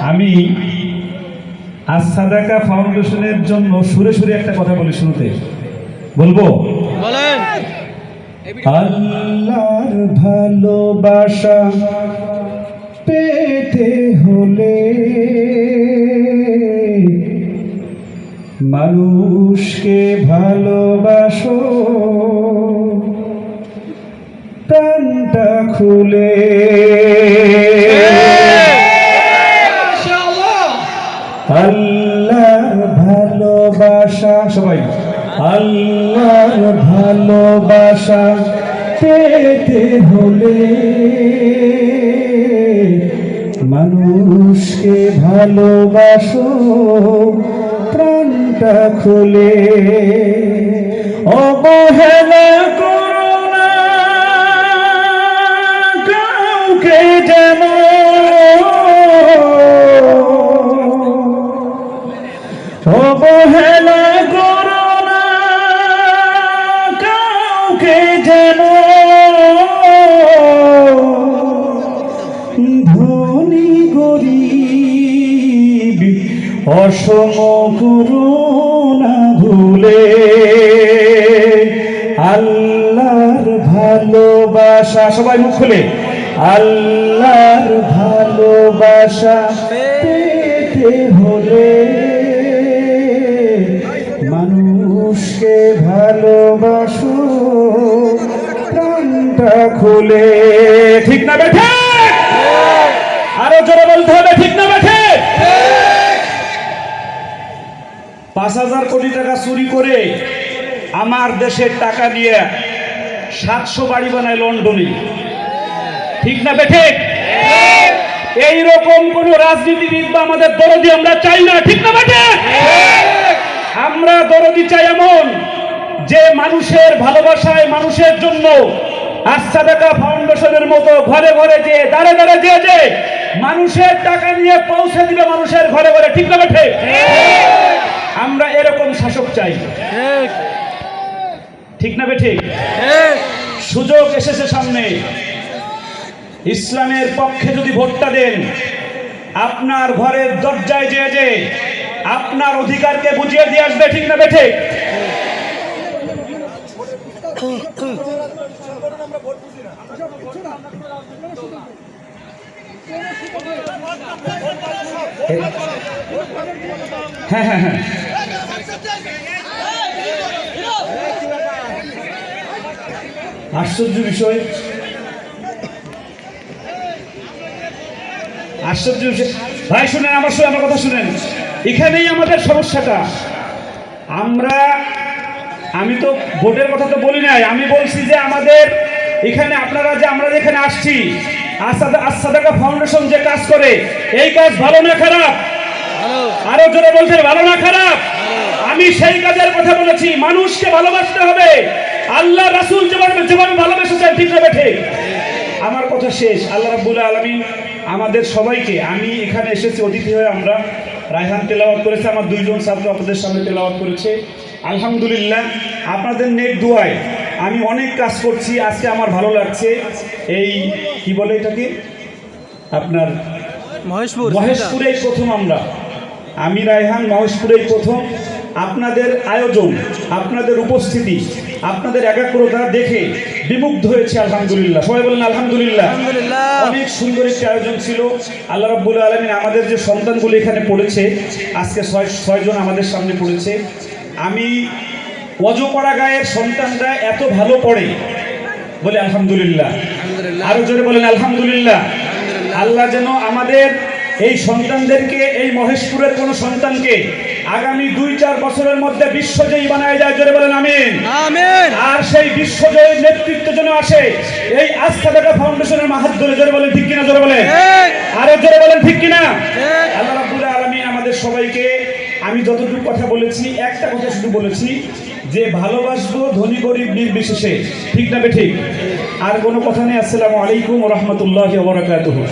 আমি আজ সাদাকা ফাউন্ডেশনের জন্য সুরে সুরে একটা কথা বলি শুনতে বলব? বলেন। আল্লাহর ভালোবাসা পেতে হলে মানুষকে ভালোবাসো। প্রাণটা খুলে আল্লাহর ভালোবাসা পেতে হলে মানুষকে ভালোবাসো প্রাণটা খুলে। অবহেলা করো না কাউকে যেন। অবহেলা যেন ধনী গরিব, অসম করুণা ভুলে আল্লাহর ভালোবাসা, সবাই মুখ খুলে, আল্লাহর ভালোবাসা পেতে হলে মানুষকে ভালোবাসো খুলে। ঠিক না বেঠে? আরও জোরে বলতে হবে, ঠিক না বেঠে? পাঁচ হাজার কোটি টাকা চুরি করে আমার দেশের টাকা নিয়ে সাতশো বাড়ি বানায় লন্ডনে। ঠিক না বেঠে? এইরকম কোন রাজনীতিবিদ বা আমাদের দরদি আমরা চাই না, ঠিক না বেঠে? আমরা দরদি চাই এমন যে মানুষের ভালোবাসায় মানুষের জন্য দেখা ফাউন্ডেশনের মতো ঘরে ঘরে যে দাঁড়ে দাঁড়ে যে যে মানুষের টাকা নিয়ে পৌঁছে দিবে মানুষের ঘরে ঘরে, ঠিক না বেঠে? আমরা এরকম শাসক চাই। ঠিক না বেঠে? সুযোগ এসেছে সামনে। ইসলামের পক্ষে যদি ভোটটা দেন, আপনার ঘরের দরজায় যে যে আপনার অধিকারকে বুঝিয়ে দিয়ে আসবে, ঠিক না বেঠে? হ্যাঁ। হ্যাঁ হ্যাঁ আশ্চর্য বিষয়। আশ্চর্য বিষয়। ভাই শুনেন আমার সঙ্গে আমার কথা শুনেন। এখানেই আমাদের সমস্যাটা। আমরা আমি তো ভোটের কথা তো বলি নাই। আমি বলছি যে আমাদের এখানে আপনারা যে আমরা যেখানে আসছি, আসাদা আসাদাকা ফাউন্ডেশন যে কাজ করে, এই কাজ ভালো না খারাপ? আরও জোরে বলতে, ভালো না খারাপ? আমি সেই কাজের কথা বলেছি, মানুষকে ভালোবাসতে হবে। আল্লাহ রাসূল যেভাবে যেভাবে ভালোবেসেছেন, ঠিক না বেঠে? আমার কথা শেষ। আল্লাহ রাবুল আলামিন আমাদের সবাইকে, আমি এখানে এসেছি, অতিথি হয়ে আমরা রায়হান তেলাওয়াত করেছে, আমার দুইজন ছাত্র আপনাদের সামনে তেলাওয়াত করেছে। আলহামদুলিল্লাহ, আপনাদের নেক দুয়ায়। আমি অনেক কাজ করছি আজকে আমার ভালো লাগছে। এই কি বলে এটাকে? আপনার মহেশপুর মহেশপুরেই প্রথম আমরা। আমি রায়হান মহেশপুরেই প্রথম। আপনাদের আয়োজন আপনাদের উপস্থিতি আপনাদের একাগ্রতা দেখে বিমুগ্ধ হয়েছে আলহামদুলিল্লাহ। সবাই বলেন আলহামদুলিল্লাহ। আলহামদুলিল্লাহ। অনেক সুন্দর একটি আয়োজন ছিল। আল্লাহ রাব্বুল আলমিন আমাদের যে সন্তানগুলো এখানে পড়েছে আজকে ছয় ছয়জন আমাদের সামনে পড়েছে। আমি অজপাড়া গায়ের সন্তানরা এত ভালো পড়ে। বলে আলহামদুলিল্লাহ। আরও জোরে বলেন আলহামদুলিল্লাহ। আল্লাহ যেন আমাদের এই সন্তানদেরকে এই মহেশপুরের কোন সন্তানকে আগামী দুই চার বছরের মধ্যে বিশ্বজয়ী বানায় যায় জোরে বলেন আমিন। আমিন। আর সেই বিশ্বজয়ী নেতৃত্ব যেন আসে এই আস্থা দেখা ফাউন্ডেশনের মাহাত ধরে জোরে বলেন ঠিক কিনা জোরে বলেন? আরও জোরে বলেন ঠিক কিনা? আল্লাহ রাব্বুল আলামিন আমাদের সবাইকে আমি যতটুকু কথা বলেছি একটা কথা শুধু বলেছি যে ভালোবাসবো ধনী গরিব নির্বিশেষে। ঠিক না ঠিক? আর কোনো কথা নেই? আসসালামু আলাইকুম রহমতুল্লাহ বরাকাতুহু।